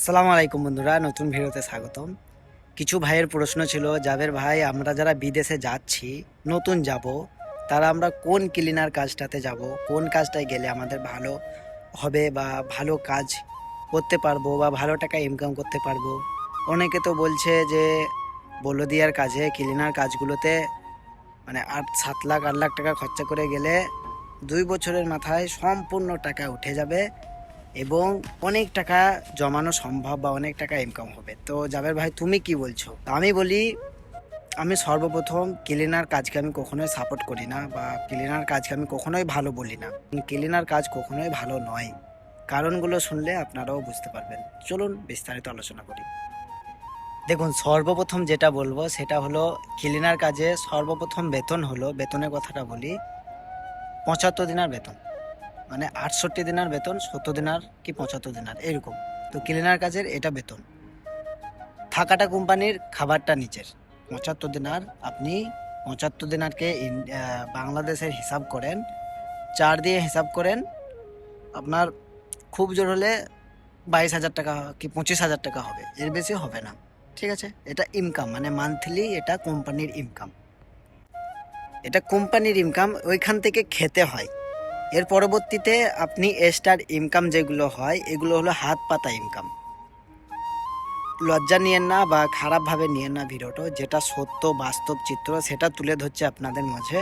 আসসালামু আলাইকুম বন্ধুরা, নতুন ভিডিওতে স্বাগতম। কিছু ভাইয়ের প্রশ্ন ছিল যাদের ভাই, আমরা যারা বিদেশে যাচ্ছি, নতুন যাব, তারা আমরা কোন ক্লিনার কাজটাতে যাব, কোন কাজটায় গেলে আমাদের ভালো হবে বা ভালো কাজ করতে পারব বা ভালো টাকা ইনকাম করতে পারব? অনেকে তো বলছে যে, বলদিয়ার কাজে ক্লিনার কাজগুলোতে মানে আট, সাত লাখ, আট লাখ টাকা খরচা করে গেলে দুই বছরের মাথায় সম্পূর্ণ টাকা উঠে যাবে। এবং অনেক টাকা জমানো সম্ভব বা অনেক টাকা ইনকাম হবে। তো জাবের ভাই, তুমি কি বলছো? আমি বলি, আমি সর্বপ্রথম ক্লিনার কাজকে আমি কখনোই সাপোর্ট করি না বা ক্লিনার কাজকে আমি কখনোই ভালো বলি না। ক্লিনার কাজ কখনোই ভালো নয়। কারণগুলো শুনলে আপনারাও বুঝতে পারবেন। চলুন বিস্তারিত আলোচনা করি। দেখুন, সর্বপ্রথম যেটা বলব সেটা হলো ক্লিনার কাজে সর্বপ্রথম বেতন হলো, বেতনের কথাটা বলি, পঁচাত্তর দিনার বেতন। মানে আটষট্টি দিনার বেতন, সত্তর দিনার কি পঁচাত্তর দিনার, এরকম। তো ক্লিনার কাজের এটা বেতন। থাকাটা কোম্পানির, খাবারটা নিচের পঁচাত্তর দিনার আপনি পঁচাত্তর দিনারকে বাংলাদেশের হিসাব করেন, চার দিয়ে হিসাব করেন, আপনার খুব জোর হলে বাইশ হাজার টাকা কি পঁচিশ হাজার টাকা হবে। এর বেশি হবে না। ঠিক আছে? এটা ইনকাম মানে মান্থলি এটা কোম্পানির ইনকাম এটা কোম্পানির ইনকাম ওইখান থেকে খেতে হয়। এর পরবর্তীতে আপনি এক্সট্রার ইনকাম যেগুলো হয়, এগুলো হলো হাত পাতা ইনকাম লজ্জা নিয়েন না বা খারাপভাবে নিয়েন না ভিডিওটা, যেটা সত্য, বাস্তব চিত্র, সেটা তুলে ধরছে আপনাদের মাঝে।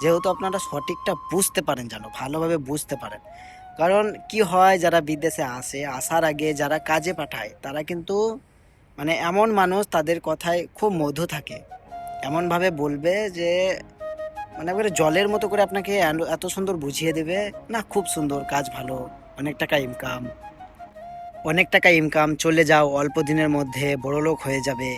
যেহেতু আপনারা সঠিকটা বুঝতে পারেন জানো ভালোভাবে বুঝতে পারেন। কারণ কি হয়, যারা বিদেশে আসে, আসার আগে যারা কাজে পাঠায়, তারা কিন্তু মানে এমন মানুষ, তাদের কথায় খুব মধু থাকে। এমনভাবে বলবে যে মানে একবারে জলের মতো করে আপনাকে এত সুন্দর বুঝিয়ে দেবে। না, খুব সুন্দর, কাজ ভালো, অনেক টাকা ইনকাম অনেক টাকা ইনকাম চলে যাও, অল্প দিনের মধ্যে বড় লোক হয়ে যাবে।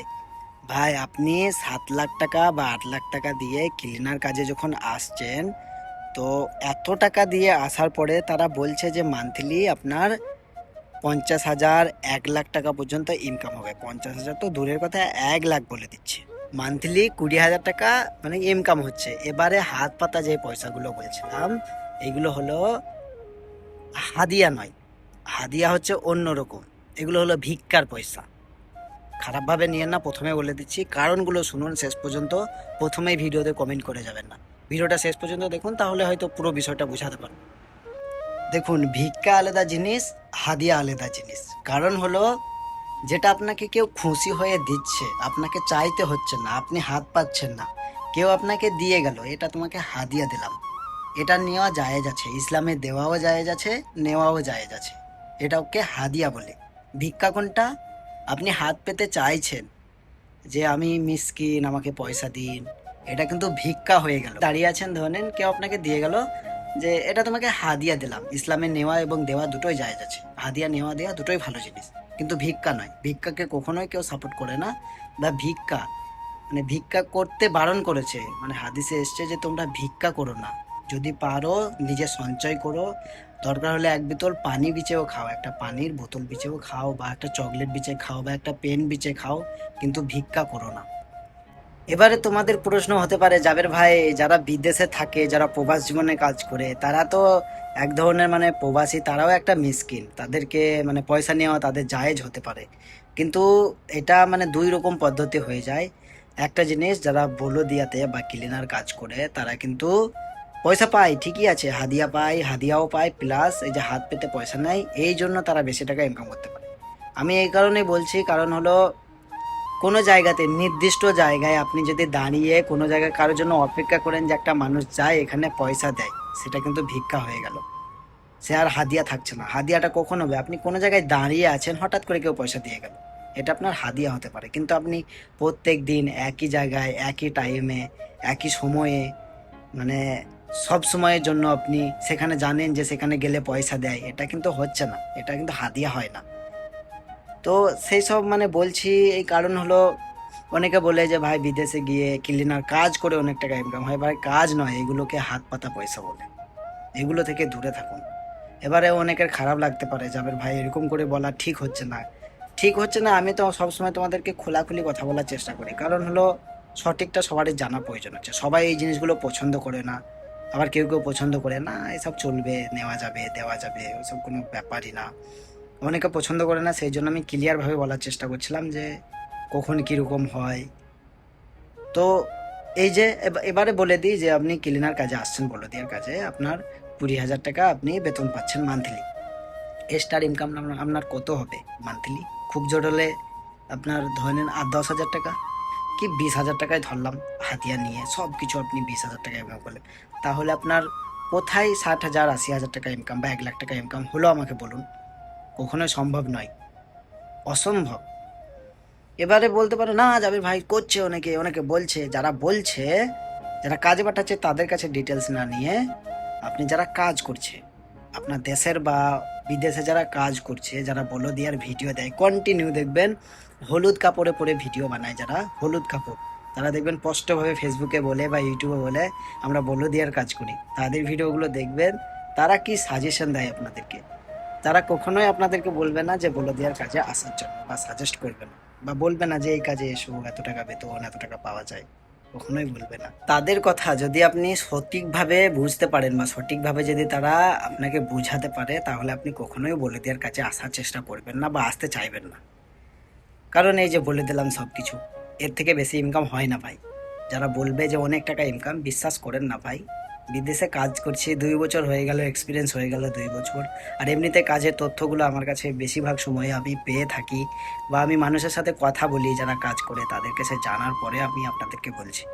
ভাই, আপনি সাত লাখ টাকা বা আট লাখ টাকা দিয়ে ক্লিনার কাজে যখন আসছেন, তো এত টাকা দিয়ে আসার পরে তারা বলছে যে মান্থলি আপনার পঞ্চাশ হাজার এক লাখ টাকা পর্যন্ত ইনকাম হবে। পঞ্চাশ হাজার তো দূরের কথা, এক লাখ বলে দিচ্ছে। মান্থলি কুড়ি হাজার টাকা মানে ইনকাম হচ্ছে। এবারে হাত পাতা যে পয়সাগুলো বলছিলাম, এগুলো হলো হাদিয়া নয়। হাদিয়া হচ্ছে অন্যরকম এগুলো হলো ভিক্ষার পয়সা। খারাপভাবে নিয়ে না, প্রথমে বলে দিচ্ছি। কারণগুলো শুনুন শেষ পর্যন্ত। প্রথমেই ভিডিওতে কমেন্ট করে যাবেন না। ভিডিওটা শেষ পর্যন্ত দেখুন, তাহলে হয়তো পুরো বিষয়টা বোঝাতে পারবেন দেখুন, ভিক্ষা আলাদা জিনিস, হাদিয়া আলাদা জিনিস। কারণ হলো যেটা আপনাকে কেউ খুশি হয়ে দিচ্ছে, আপনাকে চাইতে হচ্ছে না, আপনি হাত পাচ্ছেন না। কেউ আপনাকে দিয়ে গেল, এটা তোমাকে হাদিয়া দিলাম। এটা নেওয়া জায়েজ আছে, ইসলামে দেওয়াও জায়েজ আছে, নেওয়াও জায়েজ আছে। এটা ওকে হাদিয়া বলে। ভিক্ষা কোনটা? আপনি হাত পেতে চাইছেন যে আমি মিসকিন, আমাকে পয়সা দিন। এটা কিন্তু ভিক্ষা হয়ে গেল। দাঁড়িয়ে আছেন ধরেন, কেউ আপনাকে দিয়ে গেল যে এটা তোমাকে হাদিয়া দিলাম। ইসলামে নেওয়া এবং দেওয়া দুটোই জায়েজ আছে। হাদিয়া, নেওয়া, দেওয়া দুটোই ভালো জিনিস। কিন্তু ভিক্ষা নয়। ভিক্ষাকে কখনোই কেউ সাপোর্ট করে না বা ভিক্ষা মানে ভিক্ষা করতে বারণ করেছে। মানে হাদিসে এসছে যে তোমরা ভিক্ষা করো না। যদি পারো নিজে সঞ্চয় করো। দরকার হলে এক বিতল পানি বিচেও খাও, একটা পানির বোতল বিচেও খাও বা একটা চকলেট বিচে খাও বা একটা পেন বিচে খাও, কিন্তু ভিক্ষা করো না। এবারে তোমাদের প্রশ্ন হতে পারে, জাবের ভাই, যারা বিদেশে থাকে, যারা প্রবাস জীবনে কাজ করে, তারা তো এক ধরনের মানে প্রবাসী, তারাও একটা মিসকিন। তাদেরকে মানে পয়সা নেওয়া তাদের জায়েজ হতে পারে। কিন্তু এটা মানে দুই রকম পদ্ধতি হয়ে যায়। একটা জিনিস, যারা বলো দিয়াতে বা ক্লিনার কাজ করে, তারা কিন্তু পয়সা পায়, ঠিকই আছে, হাদিয়া পায়, হাদিয়াও পায়, প্লাস এই যে হাত পেতে পয়সা নেয়, এই জন্য তারা বেশি টাকা ইনকাম করতে পারে। আমি এই কারণে বলছি, কারণ হলো কোনো জায়গাতে, নির্দিষ্ট জায়গায় আপনি যদি দাঁড়িয়ে কোনো জায়গায় কারোর জন্য অপেক্ষা করেন যে একটা মানুষ যায়, এখানে পয়সা দেয়, সেটা কিন্তু ভিক্ষা হয়ে গেল। সে আর হাদিয়া থাকছে না। হাদিয়াটা কখন হবে? আপনি কোনো জায়গায় দাঁড়িয়ে আছেন, হঠাৎ করে কেউ পয়সা দিয়ে গেল। এটা আপনার হাদিয়া হতে পারে। কিন্তু আপনি প্রত্যেক দিন একই জায়গায়, একই টাইমে একই সময়ে মানে সব সময়ের জন্য আপনি সেখানে জানেন যে সেখানে গেলে পয়সা দেয়। এটা কিন্তু হচ্ছে না। এটা কিন্তু হাদিয়া হয় না। তো সেই সব মানে বলছি, এই কারণ হলো অনেকে বলে যে, ভাই, বিদেশে গিয়ে ক্লিনার কাজ করে অনেক টাকা ইনকাম হয়। ভাই, কাজ নয়, এগুলোকে হাত পাতা পয়সা বলে। এগুলো থেকে দূরে থাকুন। এবারে অনেকের খারাপ লাগতে পারে যাবের ভাই, এরকম করে বলা ঠিক হচ্ছে না। ঠিক হচ্ছে না, আমি তো সবসময় তোমাদেরকে খোলাখুলি কথা বলার চেষ্টা করি। কারণ হলো সঠিকটা সবারই জানা প্রয়োজন হচ্ছে। সবাই এই জিনিসগুলো পছন্দ করে না, আবার কেউ কেউ পছন্দ করে, না, এসব চলবে, নেওয়া যাবে, দেওয়া যাবে, ওসব কোনো ব্যাপারই না। অনেকে পছন্দ করে না, সেই জন্য আমি ক্লিয়ারভাবে বলার চেষ্টা করছিলাম যে কখন কীরকম হয়। তো এই যে এবা- এবারে বলে দিই যে আপনি ক্লিনার কাজে আসছেন বলদিয়ার কাজে, আপনার কুড়ি হাজার টাকা আপনি বেতন পাচ্ছেন মান্থলি এক্সট্রার ইনকাম আপনার কত হবে মান্থলি খুব জোর হলে আপনার ধরে নেন আট, দশ হাজার টাকা। কি বিশ হাজার টাকায় ধরলাম হাতিয়া নিয়ে সব কিছু আপনি বিশ হাজার টাকা ইনকাম করলেন। তাহলে আপনার কোথায় ষাট হাজার, আশি হাজার টাকা ইনকাম বা এক লাখ টাকা ইনকাম হলো আমাকে বলুন। কখনোই সম্ভব নয়। অসম্ভব। এবারে বলতে পারো, না যাবে ভাই করছে অনেকে অনেকে বলছে। যারা বলছে, যারা কাজে পাঠাচ্ছে, তাদের কাছে ডিটেলস না নিয়ে আপনি যারা কাজ করছে, আপনার দেশের বা বিদেশে যারা কাজ করছে, যারা বলো দিয়ার ভিডিও দেয় কন্টিনিউ দেখবেন, হলুদ কাপড়ে পরে ভিডিও বানায় যারা, হলুদ কাপড়। তারা দেখবেন স্পষ্টভাবে ফেসবুকে বলে বা ইউটিউবে বলে, আমরা বলো দিয়ার কাজ করি। তাদের ভিডিওগুলো দেখবেন, তারা কি সাজেশন দেয় আপনাদেরকে? তারা কখনোই আপনাদেরকে বলবে না যে বলো দেওয়ার কাজে আসার জন্য বা সাজেস্ট করবে না বা বলবে না যে এই কাজে এসো, এত টাকা বেতন, এত টাকা পাওয়া যায়। কখনোই বলবে না। তাদের কথা যদি আপনি সঠিকভাবে বুঝতে পারেন বা সঠিকভাবে যদি তারা আপনাকে বুঝাতে পারে, তাহলে আপনি কখনোই বলে দেওয়ার কাছে আসার চেষ্টা করবেন না বা আসতে চাইবেন না। কারণ এই যে বলে দিলাম সব কিছু এর থেকে বেশি ইনকাম হয় না ভাই। যারা বলবে যে অনেক টাকা ইনকাম বিশ্বাস করেন না ভাই। বিদেশে কাজ করছি, দুই বছর হয়ে গেল এক্সপিরিয়েন্স হয়ে গেল দুই বছর। আর এমনিতে কাজের তথ্যগুলো আমার কাছে বেশিরভাগ সময় আমি পেয়ে থাকি বা আমি মানুষের সাথে কথা বলি, যারা কাজ করে তাদের কাছে জানার পরে আমি আপনাদেরকে বলছি।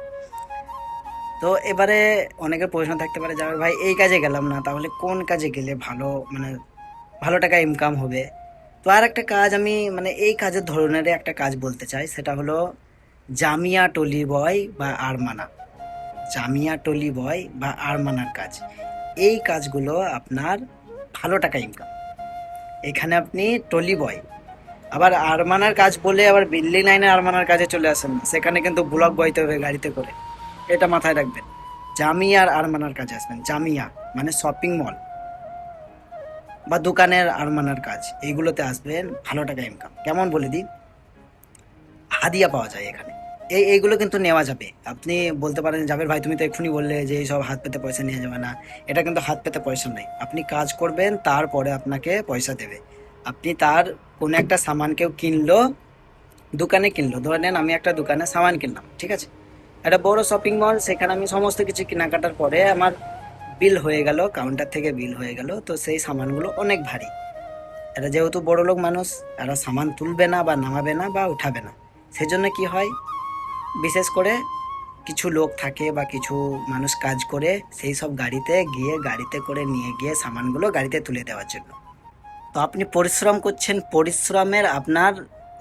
তো এবারে অনেকের প্রশ্ন থাকতে পারে যাবে ভাই, এই কাজে গেলাম না, তাহলে কোন কাজে গেলে ভালো মানে ভালো টাকা ইনকাম হবে? তো আর একটা কাজ আমি মানে এই কাজের ধরনের একটা কাজ বলতে চাই, সেটা হলো জামিয়া টলি বয় বা আরমানা। জামিয়া টলি বয় বা আরমানার কাজ। এই কাজগুলো আপনার ভালো টাকা ইনকাম এখানে আপনি টলি বয়। আবার আরমানার কাজ বলে আবার বিল্ডিং লাইনে আরমানার কাজে চলে আসেন না। সেখানে কিন্তু ব্লক বইতে হবে গাড়িতে করে। এটা মাথায় রাখবেন। জামিয়া আর আরমানার কাজে আসবেন। জামিয়া মানে শপিং মল বা দোকানের আরমানার কাজ। এইগুলোতে আসবেন ভালো টাকা ইনকাম কেমন বলে দিই? হাদিয়া পাওয়া যায় এখানে। এই, এইগুলো কিন্তু নেওয়া যাবে। আপনি বলতে পারেন জাবের ভাই, তুমি তো এক্ষুনি বললে যে এইসব হাত পেতে পয়সা নিয়ে যাবে না। এটা কিন্তু হাত পেতে পয়সা নেই। আপনি কাজ করবেন, তারপরে আপনাকে পয়সা দেবে। আপনি তার কোনো একটা সামান কেউ কিনলো, দোকানে কিনলো। ধরে নেন, আমি একটা দোকানে সামান কিনলাম, ঠিক আছে? একটা বড় শপিং মল সেখানে আমি সমস্ত কিছু কেনাকাটার পরে আমার বিল হয়ে গেল কাউন্টার থেকে বিল হয়ে গেল, তো সেই সামানগুলো অনেক ভারী। এরা যেহেতু বড় লোক মানুষ, এরা সামান তুলবে না বা নামাবে না বা উঠাবে না। সেজন্য কি হয়? বিশেষ করে কিছু লোক থাকে বা কিছু মানুষ কাজ করে, সেই সব গাড়িতে গিয়ে গাড়িতে করে নিয়ে গিয়ে সামানগুলো গাড়িতে তুলে দেওয়ার জন্য। তো আপনি পরিশ্রম করছেন, পরিশ্রমের আপনার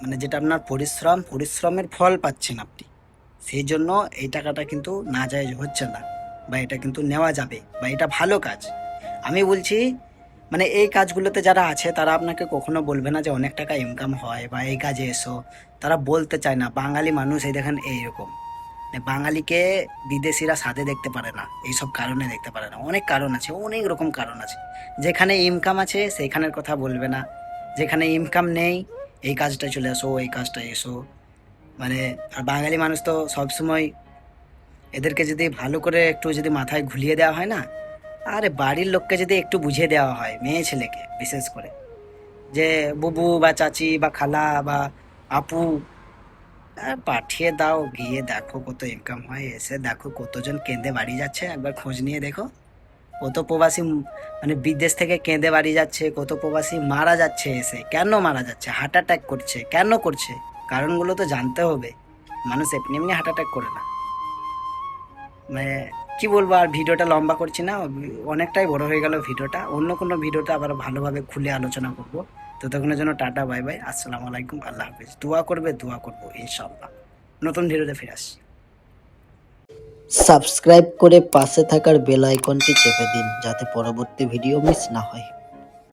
মানে যেটা আপনার পরিশ্রম, পরিশ্রমের ফল পাচ্ছেন আপনি। সেই জন্য এই টাকাটা কিন্তু না যায় হচ্ছে না, বা এটা কিন্তু নেওয়া যাবে, বা এটা ভালো কাজ। আমি বলছি মানে এই কাজগুলোতে যারা আছে, তারা আপনাকে কখনো বলবে না যে অনেক টাকা ইনকাম হয় বা এই কাজে এসো। তারা বলতে চায় না। বাঙালি মানুষ, এই দেখেন, এইরকম। মানে বাঙালিকে বিদেশিরা সাথে দেখতে পারে না। এইসব কারণে দেখতে পারে না। অনেক কারণ আছে, অনেক রকম কারণ আছে। যেখানে ইনকাম আছে, সেইখানের কথা বলবে না। যেখানে ইনকাম নেই, এই কাজটা চলে আসো এই কাজটা এসো। মানে আর বাঙালি মানুষ তো সবসময় এদেরকে যদি ভালো করে একটু যদি মাথায় ঘুলিয়ে দেওয়া হয় না আরে বাড়ির লোককে যদি একটু বুঝিয়ে দেওয়া হয়, মেয়ে ছেলেকে বিশেষ করে। যে বুবু বা চাচি বা খালা বা আপু পাঠিয়ে দাও, গিয়ে দেখো কত ইনকাম হয়, এসে দেখো কতজন কেঁদে বাড়ি যাচ্ছে, একবার খোঁজ নিয়ে দেখো। কত প্রবাসী মানে বিদেশ থেকে কেঁদে বাড়ি যাচ্ছে, কত প্রবাসী মারা যাচ্ছে এসে। কেন মারা যাচ্ছে? হার্ট অ্যাটাক করছে। কেন করছে? কারণগুলো তো জানতে হবে। মানুষ এমনি এমনি হার্ট অ্যাটাক করে না। মানে কি বলব, আর ভিডিওটা লম্বা করছি না, অনেকটাই বড় হয়ে গেল ভিডিওটা। অন্য কোনো ভিডিওটা আবার ভালোভাবে খুলে আলোচনা করব। ততক্ষণের জন্য টাটা, বাই বাই, আসসালামু আলাইকুম, আল্লাহ হাফিজ। দোয়া করবে, দোয়া করব ইনশাল্লাহ নতুন ভিডিওতে ফিরে আসছি। সাবস্ক্রাইব করে পাশে থাকার বেল আইকনটি চেপে দিন, যাতে পরবর্তী ভিডিও মিস না হয়।